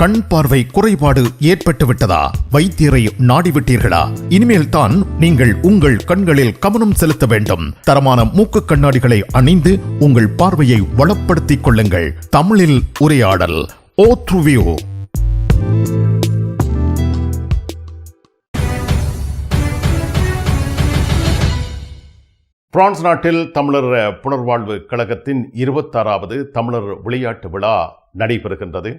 கண் பார்வை குறைபாடு ஏற்பட்டு விட்டதா வைத்தியரை நாடிவிட்டீர்களா? இனிமேல் தான் நீங்கள் உங்கள் கண்களில் கவனம் செலுத்த வேண்டும். தரமான மூக்கு கண்ணாடிகளை அணிந்து உங்கள் பார்வையை வளப்படுத்திக் கொள்ளுங்கள். தமிழில் உரையாடல் ஓ த்ருவியூ! பிரான்ஸ் நாட்டில் தமிழர் புனர்வாழ்வு கழகத்தின் இருபத்தாறாவது தமிழர் விளையாட்டு விழா நடைபெறுகின்றது.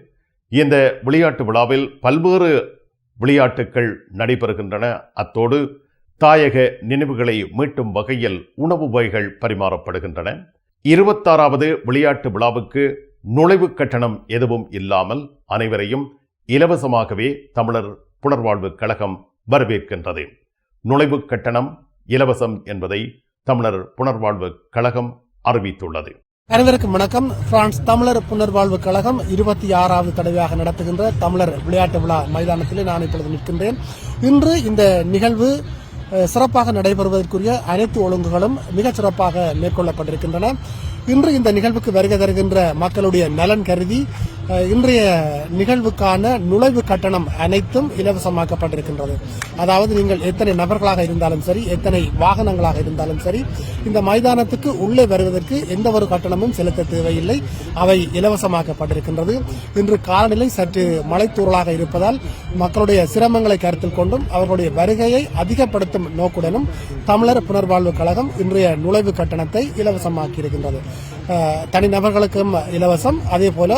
இந்த விளையாட்டு விழாவில் பல்வேறு விளையாட்டுகள் நடைபெறுகின்றன. அத்தோடு தாயக நினைவுகளை மீட்டும் வகையில் உணவு வகைகள் பரிமாறப்படுகின்றன. இருபத்தாறாவது விளையாட்டு விழாவுக்கு நுழைவு கட்டணம் எதுவும் இல்லாமல் அனைவரையும் இலவசமாகவே தமிழர் புனர்வாழ்வு கழகம் வரவேற்கின்றது. நுழைவு கட்டணம் இலவசம் என்பதை தமிழர் புனர்வாழ்வு கழகம் அறிவித்துள்ளது. அனைவருக்கும் வணக்கம். பிரான்ஸ் தமிழர் புனர்வாழ்வு கழகம் இருபத்தி ஆறாவது தடவையாக நடத்துகின்ற தமிழர் விளையாட்டு விழா மைதானத்திலே நான் இப்பொழுது நிற்கின்றேன். இன்று இந்த நிகழ்வு சிறப்பாக நடைபெறுவதற்குரிய அனைத்து ஒழுங்குகளும் மிகச் சிறப்பாக மேற்கொள்ளப்பட்டிருக்கின்றன. இன்று இந்த நிகழ்வுக்கு வருகை தருகின்ற மக்களுடைய நலன் கருதி இன்றைய நிகழ்வுக்கான நுழைவு கட்டணம் அனைத்தும் இலவசமாக்கப்பட்டிருக்கின்றது. அதாவது நீங்கள் எத்தனை நபர்களாக இருந்தாலும் சரி எத்தனை வாகனங்களாக இருந்தாலும் சரி இந்த மைதானத்துக்கு உள்ளே வருவதற்கு எந்த ஒரு கட்டணமும் செலுத்த தேவையில்லை. அவை இலவசமாக்கப்பட்டிருக்கின்றது. இன்று காலநிலை சற்று மலைத்தூரலாக இருப்பதால் மக்களுடைய சிரமங்களை கருத்தில் கொண்டும் அவர்களுடைய வருகையை அதிகப்படுத்தும் நோக்குடனும் தமிழர் புனர்வாழ்வு கழகம் இன்றைய நுழைவு கட்டணத்தை இலவசமாக்கியிருக்கின்றது. தனிநபர்களுக்கும் இலவசம் அதே போல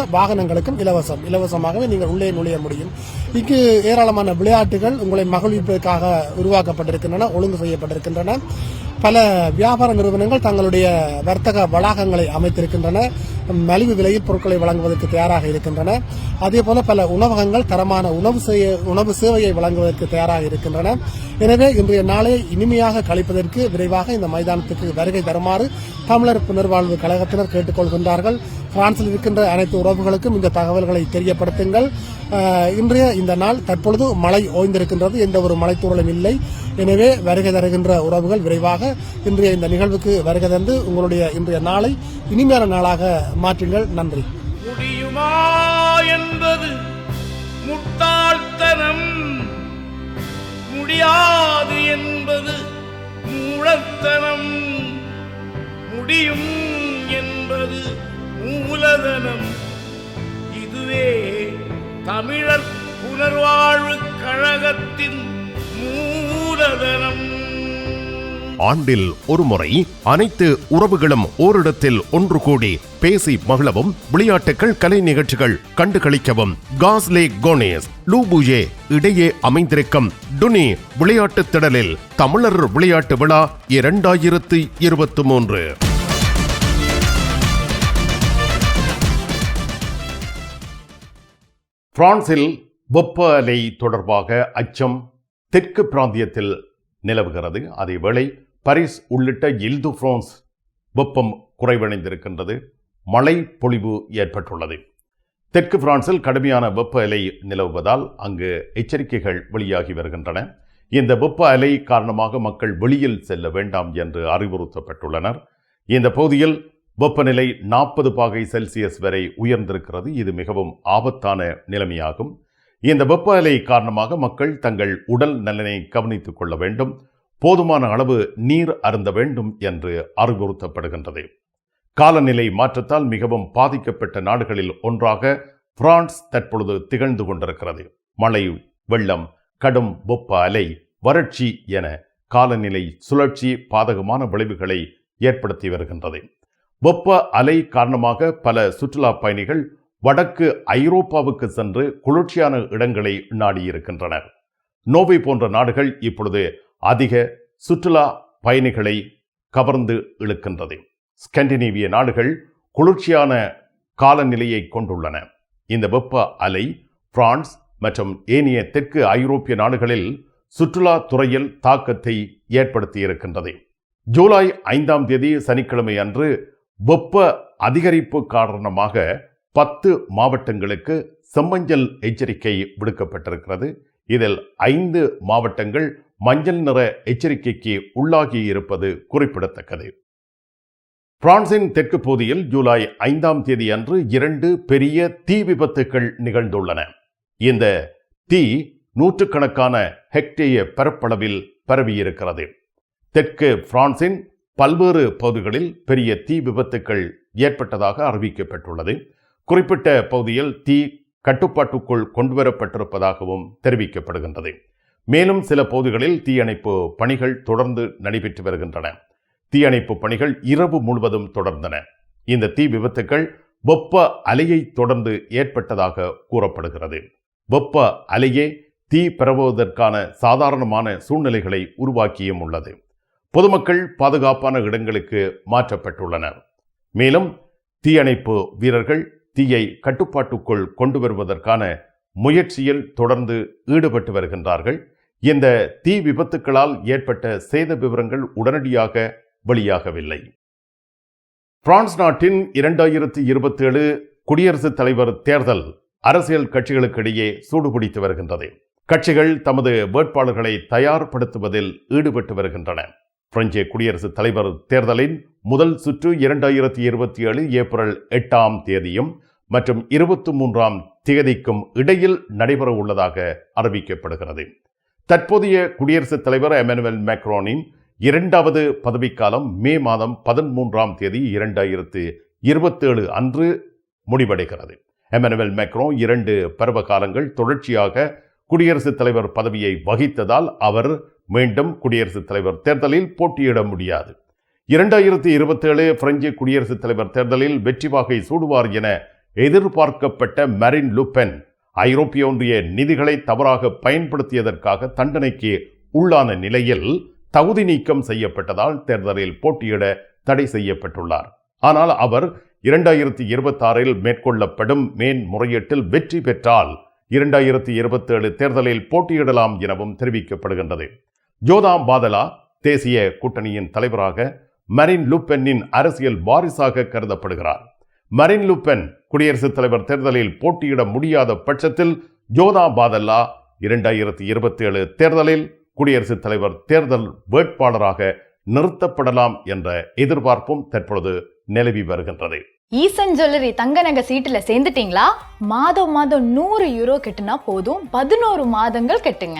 வாகனங்களுக்கும் இலவசம். இலவசமாகவே நீங்கள் உள்ளே நுழைய முடியும். இங்கு ஏராளமான விளையாட்டுகள் உங்களை மகிழ்விப்பதற்காக உருவாக்கப்பட்டிருக்கின்றன ஒழுங்கு செய்யப்பட்டிருக்கின்றன. பல வியாபார நிறுவனங்கள் தங்களுடைய வர்த்தக வளாகங்களை அமைத்திருக்கின்றன. மலிவு விலையில் பொருட்களை வழங்குவதற்கு தயாராக இருக்கின்றன. அதே போல பல உணவகங்கள் தரமான உணவு செய்ய உணவு சேவையை வழங்குவதற்கு தயாராக இருக்கின்றன. எனவே இன்றைய நாளை இனிமையாக கழிப்பதற்கு விரைவாக இந்த மைதானத்துக்கு வருகை தருமாறு தமிழர் புனர்வாழ்வு கழகத்தினர் கேட்டுக்கொள்கின்றார்கள். பிரான்சில் இருக்கின்ற அனைத்து உறவுகளுக்கும் இந்த தகவல்களை தெரியப்படுத்துங்கள். இன்றைய இந்த நாள் தற்பொழுது மழை ஓய்ந்திருக்கின்றது. எந்த ஒரு மழைத்தூரலும் இல்லை. எனவே வருகை தருகின்ற உறவுகள் விரைவாக இன்றைய இந்த நிகழ்வுக்கு வருகை தந்து உங்களுடைய இன்றைய நாளை இனிமையான நாளாக மாற்றுங்கள். நன்றி. முடியுமா என்பது முட்டாள்தனம். முடியாது என்பது மூலத்தனம் முடியும் என்பது மூலதனம் இதுவே தமிழர் புனர்வாழ்வு கழகத்தின் மூலதனம். ஆண்டில் ஒருமுறை அனைத்து உறவுகளும் ஓரிடத்தில் ஒன்று கூடி பேசி மகிழவும் விளையாட்டுகள் கலை நிகழ்ச்சிகள் கண்டுகளிக்கவும் காஸ்லே கோனேஸ் லூபுயே இடையே அமைந்திருக்கும் டுனி விளையாட்டுத் திடலில் தமிழர் விளையாட்டு விழா இரண்டாயிரத்து இருபத்தி மூன்று. பிரான்சில் வெப்ப அலை தொடர்பாக அச்சம் தெற்கு பிராந்தியத்தில் நிலவுகிறது. அதேவேளை பாரிஸ் உள்ளிட்ட இல்து பிரான்ஸ் வெப்பம் குறைவடைந்திருக்கின்றது. மழை பொழிவு ஏற்பட்டுள்ளது. தெற்கு பிரான்சில் கடுமையான வெப்ப அலை நிலவுவதால் அங்கு எச்சரிக்கைகள் வெளியாகி வருகின்றன. இந்த வெப்ப அலை காரணமாக மக்கள் வெளியில் செல்ல வேண்டாம் என்று அறிவுறுத்தப்பட்டுள்ளனர். இந்த பகுதியில் வெப்பநிலை நாற்பது பாகை செல்சியஸ் வரை உயர்ந்திருக்கிறது. இது மிகவும் ஆபத்தான நிலைமையாகும். இந்த வெப்ப அலை காரணமாக மக்கள் தங்கள் உடல் நலனை கவனித்துக் கொள்ள வேண்டும். போதுமான அளவு நீர் அருந்த வேண்டும் என்று அறிவுறுத்தப்படுகின்றது. காலநிலை மாற்றத்தால் மிகவும் பாதிக்கப்பட்ட நாடுகளில் ஒன்றாக பிரான்ஸ் தற்பொழுது திகழ்ந்து கொண்டிருக்கிறது. மழை வெள்ளம் கடும் வெப்ப அலை வறட்சி என காலநிலை சுழற்சி பாதகமான விளைவுகளை ஏற்படுத்தி வருகின்றது. வெப்ப அலை காரணமாக பல சுற்றுலா பயணிகள் வடக்கு ஐரோப்பாவுக்கு சென்று குளிர்ச்சியான இடங்களை நாடியிருக்கின்றனர். நோவை போன்ற நாடுகள் இப்பொழுது அதிக சுற்றுலா பயணிகளை கவர்ந்து இழுக்கின்றது. ஸ்கண்டினேவிய நாடுகள் குளிர்ச்சியான காலநிலையை கொண்டுள்ளன. இந்த வெப்ப அலை பிரான்ஸ் மற்றும் ஏனைய தெற்கு ஐரோப்பிய நாடுகளில் சுற்றுலா துறையில் தாக்கத்தை ஏற்படுத்தியிருக்கின்றது. ஜூலை ஐந்தாம் தேதி சனிக்கிழமை அன்று வெப்ப அதிகரிப்பு காரணமாக பத்து மாவட்டங்களுக்கு செம்மஞ்சள் எச்சரிக்கை விடுக்கப்பட்டிருக்கிறது. இதில் ஐந்து மாவட்டங்கள் மஞ்சள் நிற எச்சரிக்கைக்கு உள்ளாகி இருப்பது குறிப்பிடத்தக்கது. பிரான்சின் தெற்கு பகுதியில் ஜூலை ஐந்தாம் தேதி அன்று இரண்டு பெரிய தீ விபத்துகள் நிகழ்ந்துள்ளன. இந்த தீ நூற்றுக்கணக்கான ஹெக்டேய பரப்பளவில் பரவியிருக்கிறது. தெற்கு பிரான்சின் பல்வேறு பகுதிகளில் பெரிய தீ விபத்துக்கள் ஏற்பட்டதாக அறிவிக்கப்பட்டுள்ளது. குறிப்பிட்ட பகுதியில் தீ கட்டுப்பாட்டுக்குள் கொண்டுவரப்பட்டிருப்பதாகவும் தெரிவிக்கப்படுகின்றது. மேலும் சில பகுதிகளில் தீயணைப்பு பணிகள் தொடர்ந்து நடைபெற்று வருகின்றன. தீயணைப்பு பணிகள் இரவு முழுவதும் தொடர்ந்தன. இந்த தீ விபத்துக்கள் வெப்ப அலையை தொடர்ந்து ஏற்பட்டதாக கூறப்படுகிறது. வெப்ப அலையே தீ பரவுவதற்கான சாதாரணமான சூழ்நிலைகளை உருவாக்கியும் உள்ளது. பொதுமக்கள் பாதுகாப்பான இடங்களுக்கு மாற்றப்பட்டுள்ளனர். மேலும் தீயணைப்பு வீரர்கள் தீயை கட்டுப்பாட்டுக்குள் கொண்டு வருவதற்கான முயற்சியில் தொடர்ந்து ஈடுபட்டு வருகின்றார்கள். இந்த தீ விபத்துக்களால் ஏற்பட்ட சேத விவரங்கள் உடனடியாக வெளியாகவில்லை. பிரான்ஸ் நாட்டின் இரண்டாயிரத்தி இருபத்தி ஏழு குடியரசுத் தலைவர் தேர்தல் அரசியல் கட்சிகளுக்கிடையே சூடுபிடித்து வருகின்றது. கட்சிகள் தமது வேட்பாளர்களை தயார்படுத்துவதில் ஈடுபட்டு வருகின்றன. பிரெஞ்சு குடியரசுத் தலைவர் தேர்தலின் முதல் சுற்று இரண்டாயிரத்தி இருபத்தி ஏழு ஏப்ரல் எட்டாம் தேதியும் மற்றும் இருபத்தி மூன்றாம் தேதிக்கும் இடையில் நடைபெற உள்ளதாக அறிவிக்கப்படுகிறது. தற்போதைய குடியரசுத் தலைவர் எமனுவல் மேக்ரோனின் இரண்டாவது பதவிக்காலம் மே மாதம் பதிமூன்றாம் தேதி இரண்டாயிரத்து இருபத்தேழு அன்று முடிவடைகிறது. எமனுவல் மேக்ரோ இரண்டு பருவ காலங்கள் தொடர்ச்சியாக குடியரசுத் தலைவர் பதவியை வகித்ததால் அவர் மீண்டும் குடியரசுத் தலைவர் தேர்தலில் போட்டியிட முடியாது. இரண்டாயிரத்தி இருபத்தேழு பிரெஞ்சு குடியரசுத் தலைவர் தேர்தலில் வெற்றி வாகை சூடுவார் என எதிர்பார்க்கப்பட்ட மரின் லுபென் ஐரோப்பிய ஒன்றிய நிதிகளை தவறாக பயன்படுத்தியதற்காக தண்டனைக்கு உள்ளான நிலையில் தகுதி நீக்கம் செய்யப்பட்டதால் தேர்தலில் போட்டியிட தடை செய்யப்பட்டுள்ளார். ஆனால் அவர் இரண்டாயிரத்தி இருபத்தாறில் மேற்கொள்ளப்படும் மேன் முறையீட்டில் வெற்றி பெற்றால் இரண்டாயிரத்தி இருபத்தேழு தேர்தலில் போட்டியிடலாம் எனவும் தெரிவிக்கப்படுகின்றது. ஜோதாம் பாதலா தேசிய கூட்டணியின் தலைவராக மரின் லுப்பென்னின் அரசியல் வாரிசாக கருதப்படுகிறார். மரின் லுப்பென் குடியரசுத் தலைவர் தேர்தலில் போட்டியிட முடியாத பட்சத்தில் ஜோதா பாதல்லா இரண்டாயிரத்தி இருபத்தி ஏழு தேர்தலில் குடியரசுத் தலைவர் தேர்தல் வேட்பாளராக நிறுத்தப்படலாம் என்ற எதிர்பார்ப்பும் தற்பொழுது நிலவி வருகின்றது. ஈசன் ஜுவல்லரி தங்க நகை சீட்டுல சேர்ந்துட்டீங்களா? மாதம் மாதம் நூறு யூரோ கெட்டுனா போதும் பதினோரு மாதங்கள் கெட்டுங்க.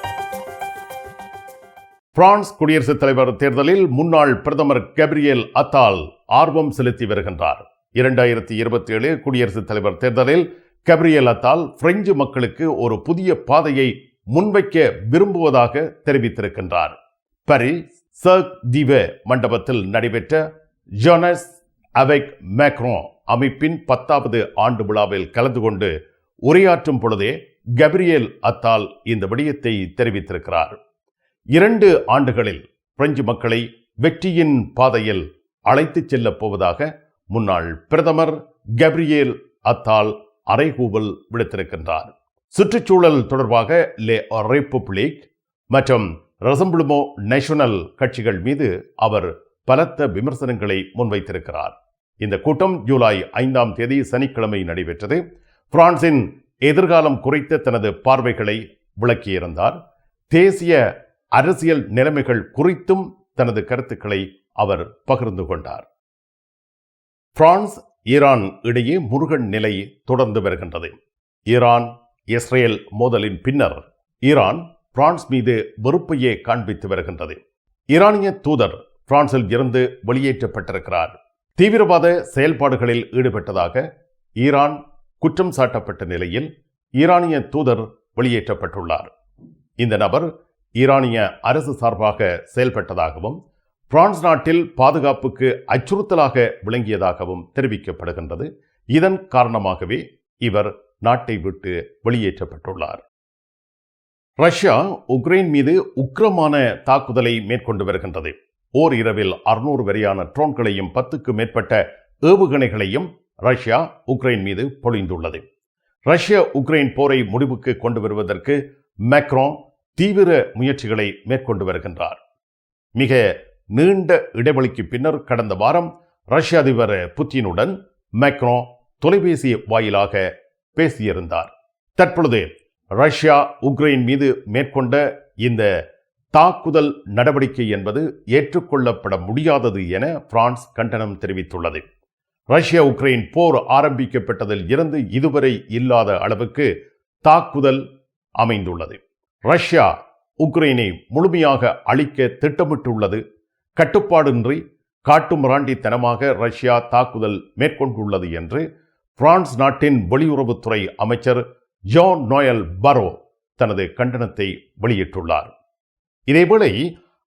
பிரான்ஸ் குடியரசுத் தலைவர் தேர்தலில் முன்னாள் பிரதமர் கெப்ரியல் அத்தால் ஆர்வம் செலுத்தி வருகின்றார். இரண்டாயிரத்தி இருபத்தி ஏழு குடியரசுத் தலைவர் தேர்தலில் கெப்ரியல் அத்தால் பிரெஞ்சு மக்களுக்கு ஒரு புதிய பாதையை முன்வைக்க விரும்புவதாக தெரிவித்திருக்கின்றார். பரிஸ் சர்க் திவே மண்டபத்தில் நடைபெற்ற ஜோனஸ் அவைக் மேக்ரோ அமைப்பின் பத்தாவது ஆண்டு விழாவில் கலந்து கொண்டு உரையாற்றும் பொழுதே கப்ரியேல் அத்தால் இந்த விடயத்தை தெரிவித்திருக்கிறார். இரண்டு ஆண்டுகளில் பிரெஞ்சு மக்களை வெற்றியின் பாதையில் அழைத்துச் செல்லப் போவதாக முன்னாள் பிரதமர் கப்ரியேல் அத்தால் அறைகூவல் விடுத்திருக்கின்றார். சுற்றுச்சூழல் தொடர்பாக லே ரெப்புப்ளிக் மற்றும் ரசம்புளுமோ நேஷனல் கட்சிகள் மீது அவர் பலத்த விமர்சனங்களை முன்வைத்திருக்கிறார். இந்த கூட்டம் ஜூலை ஐந்தாம் தேதி சனிக்கிழமை நடைபெற்றது. பிரான்சின் எதிர்காலம் குறித்த தனது பார்வைகளை விளக்கியிருந்தார். தேசிய அரசியல் நிலைமைகள் குறித்தும் தனது கருத்துக்களை அவர் பகிர்ந்து கொண்டார். பிரான்ஸ் ஈரான் இடையே முருகன் நிலை தொடர்ந்து வருகின்றது. ஈரான் இஸ்ரேல் மோதலின் பின்னர் ஈரான் பிரான்ஸ் மீது வெறுப்பையே காண்பித்து வருகின்றது. ஈரானிய தூதர் பிரான்சில் இருந்து வெளியேற்றப்பட்டிருக்கிறார். தீவிரவாத செயல்பாடுகளில் ஈடுபட்டதாக ஈரான் குற்றம் சாட்டப்பட்ட நிலையில் ஈரானிய தூதர் வெளியேற்றப்பட்டுள்ளார். இந்த நபர் ஈரானிய அரசு சார்பாக செயல்பட்டதாகவும் பிரான்ஸ் நாட்டில் பாதுகாப்புக்கு அச்சுறுத்தலாக விளங்கியதாகவும் தெரிவிக்கப்படுகின்றது. இதன் காரணமாகவே இவர் நாட்டை விட்டு வெளியேற்றப்பட்டுள்ளார். ரஷ்யா உக்ரைன் மீது உக்கிரமான தாக்குதலை மேற்கொண்டு வருகின்றது. ஓர் இரவில் அறுநூறு வரையான ட்ரோன்களையும் பத்துக்கு மேற்பட்ட ஏவுகணைகளையும் ரஷ்யா உக்ரைன் மீது பொழிந்துள்ளது. ரஷ்ய உக்ரைன் போரை முடிவுக்கு கொண்டு வருவதற்கு மேக்ரோ தீவிர முயற்சிகளை மேற்கொண்டு வருகின்றார். மிக நீண்ட இடைவெளிக்கு பின்னர் கடந்த வாரம் ரஷ்ய அதிபர் புத்தினுடன் மேக்ரோ தொலைபேசி வாயிலாக பேசியிருந்தார். தற்பொழுது ரஷ்யா உக்ரைன் மீது மேற்கொண்ட இந்த தாக்குதல் நடவடிக்கை என்பது ஏற்றுக்கொள்ளப்பட முடியாதது என பிரான்ஸ் கண்டனம் தெரிவித்துள்ளது. ரஷ்யா உக்ரைன் போர் ஆரம்பிக்கப்பட்டதில் இருந்து இதுவரை இல்லாத அளவுக்கு தாக்குதல் அமைந்துள்ளது. ரஷ்யா உக்ரைனை முழுமையாக அழிக்க திட்டமிட்டுள்ளது. கட்டுப்பாடின்றி காட்டுமிராண்டித்தனமாக ரஷ்யா தாக்குதல் மேற்கொண்டுள்ளது என்று பிரான்ஸ் நாட்டின் வெளியுறவுத்துறை அமைச்சர் ஜான் நோயல் பரோ தனது கண்டனத்தை வெளியிட்டுள்ளார். இதேவேளை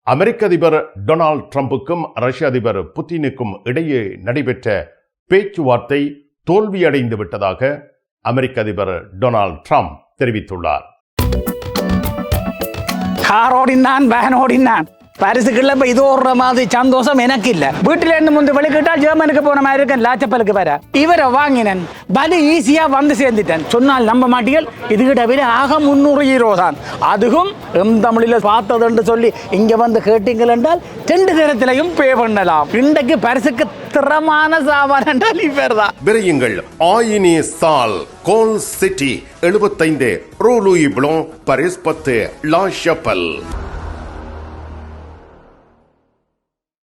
அமெரிக்க அதிபர் டொனால்ட் ட்ரம்புக்கும் ரஷ்ய அதிபர் புட்டினுக்கும் இடையே நடைபெற்ற பேச்சுவார்த்தை தோல்வியடைந்து விட்டதாக அமெரிக்க அதிபர் டொனால்ட் ட்ரம்ப் தெரிவித்துள்ளார். கார் ஓடினான் வேன் ஓடினான் பரிசுக்குள்ள இப்ப இது ஓடுற மாதிரி சந்தோஷம் எனக்கு இல்ல வீட்டுல இருந்து முந்து வெளிக்கிட்டா ஜெர்மனுக்கு போன மாதிரி இருக்கேன் லாச்சப்பலுக்கு வர. இவரை வாங்கினேன். பலி ஈஸியா வந்து சேர்ந்துட்டேன். சொன்னால் நம்ப மாட்டீர்கள் இதுகிட்ட விட ஆக முந்நூறு ஹீரோ தான். அதுவும் எம் தமிழில் பார்த்ததுன்னு சொல்லி இங்க வந்து கேட்டீங்கள் என்றால் ரெண்டு நேரத்திலையும் பே பண்ணலாம். இன்றைக்கு பரிசுக்கு திறமான சாமான் என்றால் இவர் தான் விரையுங்கள். ஆயினி சால் கோல் சிட்டி எழுபத்தைந்து ரோலூயி ப்ளோ பரிஸ் பத்து La Chapelle.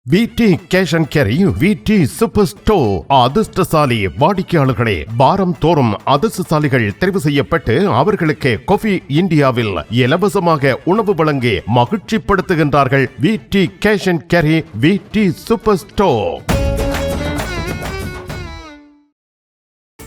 V D cash and carry V D super store அதிர்ஷ்டசாலி வாடிக்கையாளர்களே வாரம் தோறும் அதிர்ஷ்டசாலிகள் தெரிவு செய்யப்பட்டு அவர்களுக்கு கொஃபி இந்தியாவில் இலவசமாக உணவு வழங்கி மகிழ்ச்சிப்படுத்துகின்றார்கள் V D cash and carry V D super store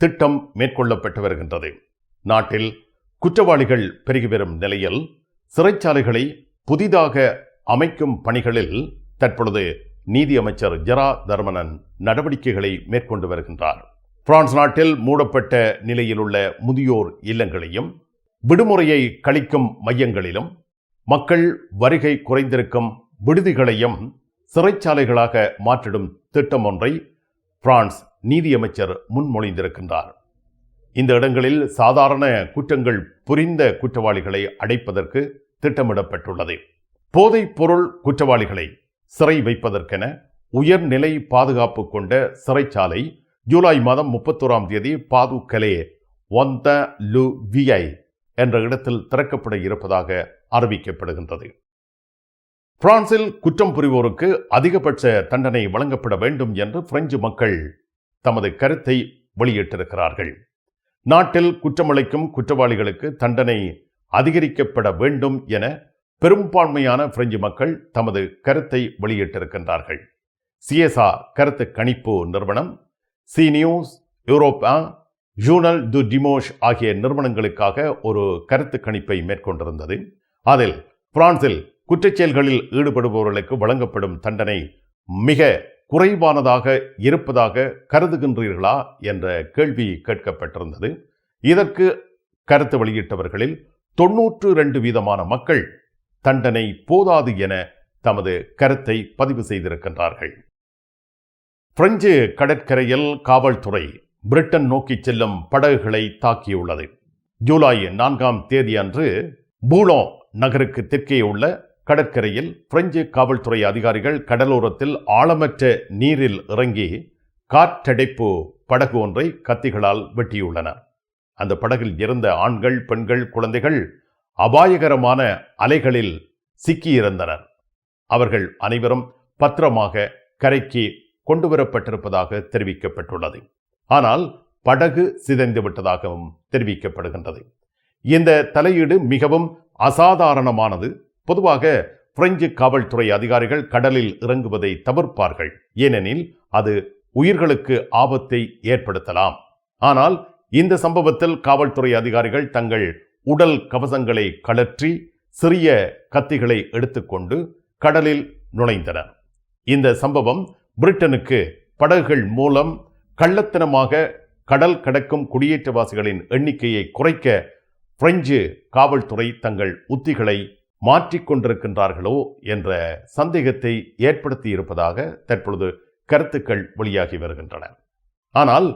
திட்டம் மேற்கொள்ளப்பட்டு வருகின்றது. நாட்டில் குற்றவாளிகள் பெருகி வரும் நிலையில் சிறைச்சாலைகளை புதிதாக அமைக்கும் பணிகளில் தற்பொழுது நீதி அமைச்சர் ஜெரா தர்மனன் நடவடிக்கைகளை மேற்கொண்டு வருகின்றார். பிரான்ஸ் நாட்டில் மூடப்பட்ட நிலையில் உள்ள முதியோர் இல்லங்களையும் விடுமுறையை கழிக்கும் மையங்களிலும் மக்கள் வருகை குறைந்திருக்கும் விடுதிகளையும் சிறைச்சாலைகளாக மாற்றிடும் திட்டம் ஒன்றை பிரான்ஸ் நீதியமைச்சர் முன்மொழிந்திருக்கின்றார். இந்த இடங்களில் சாதாரண குற்றங்கள் புரிந்த குற்றவாளிகளை அடைப்பதற்கு திட்டமிடப்பட்டுள்ளது. போதைப் பொருள் குற்றவாளிகளை சிறை வைப்பதற்கென உயர்நிலை பாதுகாப்பு கொண்ட சிறைச்சாலை ஜூலை மாதம் முப்பத்தோராம் தேதி பாதுகலே ஒந்த லு விஐ என்ற இடத்தில் திறக்கப்பட இருப்பதாக அறிவிக்கப்படுகின்றது. பிரான்சில் குற்றம் புரிவோருக்கு அதிகபட்ச தண்டனை வழங்கப்பட வேண்டும் என்று பிரெஞ்சு மக்கள் தமது கருத்தை வெளியிட்டிருக்கிறார்கள். நாட்டில் குற்றமளிக்கும் குற்றவாளிகளுக்கு தண்டனை அதிகரிக்கப்பட வேண்டும் என பெரும்பான்மையான பிரெஞ்சு மக்கள் தமது கருத்தை வெளியிட்டிருக்கின்றார்கள். சிஎஸ்ஆ கருத்து கணிப்பு நிறுவனம் C News Europa Journal du Dimanche ஆகிய நிறுவனங்களுக்காக ஒரு கருத்து கணிப்பை மேற்கொண்டிருந்தது. அதில் பிரான்சில் குற்றச்செயல்களில் ஈடுபடுபவர்களுக்கு வழங்கப்படும் தண்டனை மிக குறைவானதாக இருப்பதாக கருதுகின்றீர்களா என்ற கேள்வி கேட்கப்பட்டிருந்தது. இதற்கு கருத்து வெளியிட்டவர்களில் தொன்னூற்று ரெண்டு வீதமான மக்கள் தண்டனை போதாது என தமது கருத்தை பதிவு செய்திருக்கின்றார்கள். பிரெஞ்சு கடற்கரையில் காவல்துறை பிரிட்டன் நோக்கி செல்லும் படகுகளை தாக்கியுள்ளது. ஜூலை நான்காம் தேதி அன்று பூலோ நகருக்கு தெற்கே உள்ள கடற்கரையில் பிரெஞ்சு காவல்துறை அதிகாரிகள் கடலோரத்தில் ஆழமற்ற நீரில் இறங்கி காற்றடைப்பு படகு ஒன்றை கத்திகளால் வெட்டியுள்ளனர். அந்த படகில் இருந்த ஆண்கள் பெண்கள் குழந்தைகள் அபாயகரமான அலைகளில் சிக்கியிருந்தனர். அவர்கள் அனைவரும் பத்திரமாக கரைக்கு கொண்டுவரப்பட்டிருப்பதாக தெரிவிக்கப்பட்டுள்ளது. ஆனால் படகு சிதைந்து விட்டதாகவும் தெரிவிக்கப்படுகின்றது. இந்த தலையீடு மிகவும் அசாதாரணமானது. பொதுவாக பிரெஞ்சு காவல்துறை அதிகாரிகள் கடலில் இறங்குவதை தவிர்ப்பார்கள். ஏனெனில் அது உயிர்களுக்கு ஆபத்தை ஏற்படுத்தலாம். ஆனால் இந்த சம்பவத்தில் காவல்துறை அதிகாரிகள் தங்கள் உடல் கவசங்களை கழற்றி சிறிய கத்திகளை எடுத்துக்கொண்டு கடலில் நுழைந்தனர். இந்த சம்பவம் பிரிட்டனுக்கு படகுகள் மூலம் கள்ளத்தனமாக கடல் கடக்கும் குடியேற்றவாசிகளின் எண்ணிக்கையை குறைக்க பிரெஞ்சு காவல்துறை தங்கள் உத்திகளை மாற்றிக்கொண்டிருக்கின்றார்களோ என்ற சந்தேகத்தை ஏற்படுத்தி இருப்பதாக தற்பொழுது கருத்துக்கள் வெளியாகி வருகின்றன. ஆனால்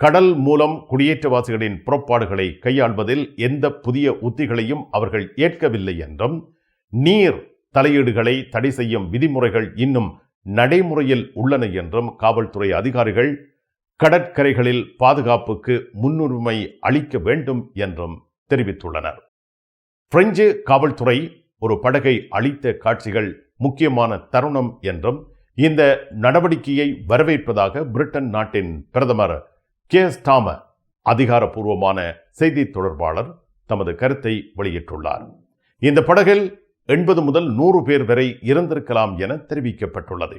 கடல் மூலம் குடியேற்றவாசிகளின் புறப்பாடுகளை கையாள்வதில் எந்த புதிய உத்திகளையும் அவர்கள் ஏற்கவில்லை என்றும் நீர் தலையீடுகளை தடை செய்யும் விதிமுறைகள் இன்னும் நடைமுறையில் உள்ளன என்றும் காவல்துறை அதிகாரிகள் கடற்கரைகளில் பாதுகாப்புக்கு முன்னுரிமை அளிக்க வேண்டும் என்றும் தெரிவித்துள்ளனர். பிரெஞ்சு காவல்துறை ஒரு படகை அழித்த காட்சிகள் முக்கியமான தருணம் என்றும் இந்த நடவடிக்கையை வரவேற்பதாக பிரிட்டன் நாட்டின் பிரதமர் கே. ஸ்டாம அதிகாரப்பூர்வமான செய்தி தொடர்பாளர் தமது கருத்தை வெளியிட்டுள்ளார். இந்த படகில் எண்பது முதல் நூறு பேர் வரை இருந்திருக்கலாம் என தெரிவிக்கப்பட்டுள்ளது.